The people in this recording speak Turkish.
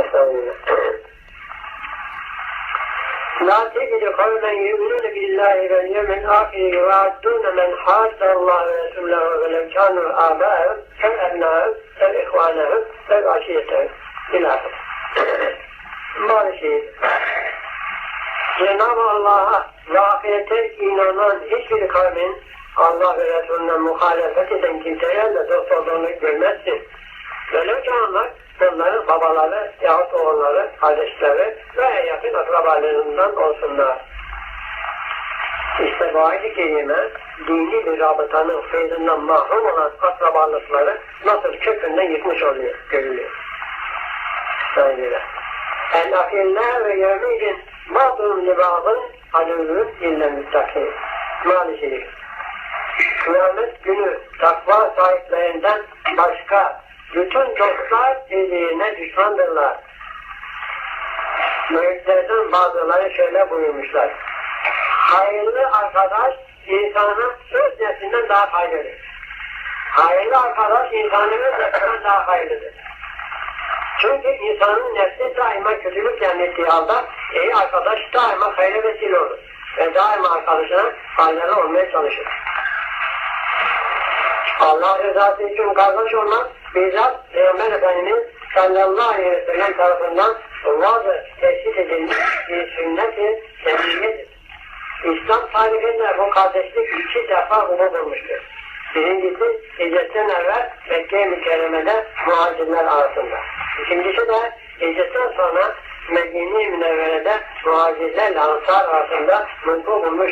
Estağfurullah. لا تجد قوما يؤمنون بالله واليوم الآخر يوادون من حاد الله ورسوله ولو كانوا آباءهم أو أبناءهم أو إخوانهم أو عشيرتهم إلى آخره. Maalesef Cenab-ı Allah'a ve ahirete inanan hiçbir kavmin Allah ve Resulüne muhalefet eden kimselerle dost olduğunu görmezsin. Ki onlar onların babaları yahut oğulları, kardeşleri ve en yakın akrabalarından olsunlar. İşte bu ayet-i kerime dini bir rabıtanın feyzinden mahrum olan akrabalıkları nasıl kökünden yıkmış oluyor, görülüyor. Öyle. El ahiller ve yevmidin ba'dun li ba'dın alevün illa müttakin. Maalesef. Kıyamet günü takva sahiplerinden başka bütün dostlar birbirine düşmandırlar. Müritlerden bazıları şöyle buyurmuşlar. Hayırlı arkadaş insana öz nefsinden daha hayırlıdır. Hayırlı arkadaş insanın nefsinden daha hayırlıdır. Çünkü insanın nefsi daima kötülük emrettiği halde iyi arkadaş daima hayırlı vesile olur. Ve daima arkadaşına faydalı olmaya çalışır. Allah rızası için kardeş olmak bizzat Peygamber Efendimiz sallallahu aleyhi ve sellem tarafından bazı teşhis edilmiş bir sünnet-i seniyyedir. İslam tarihinde bu kardeşlik iki defa vuku bulmuştur. Birincisi hicretten evvel Mekke-i Mükerreme'de muhacirler arasında. İkincisi de hicretten sonra Medine-i Münevvere'de muhacirlerle ansar arasında vuku bulmuş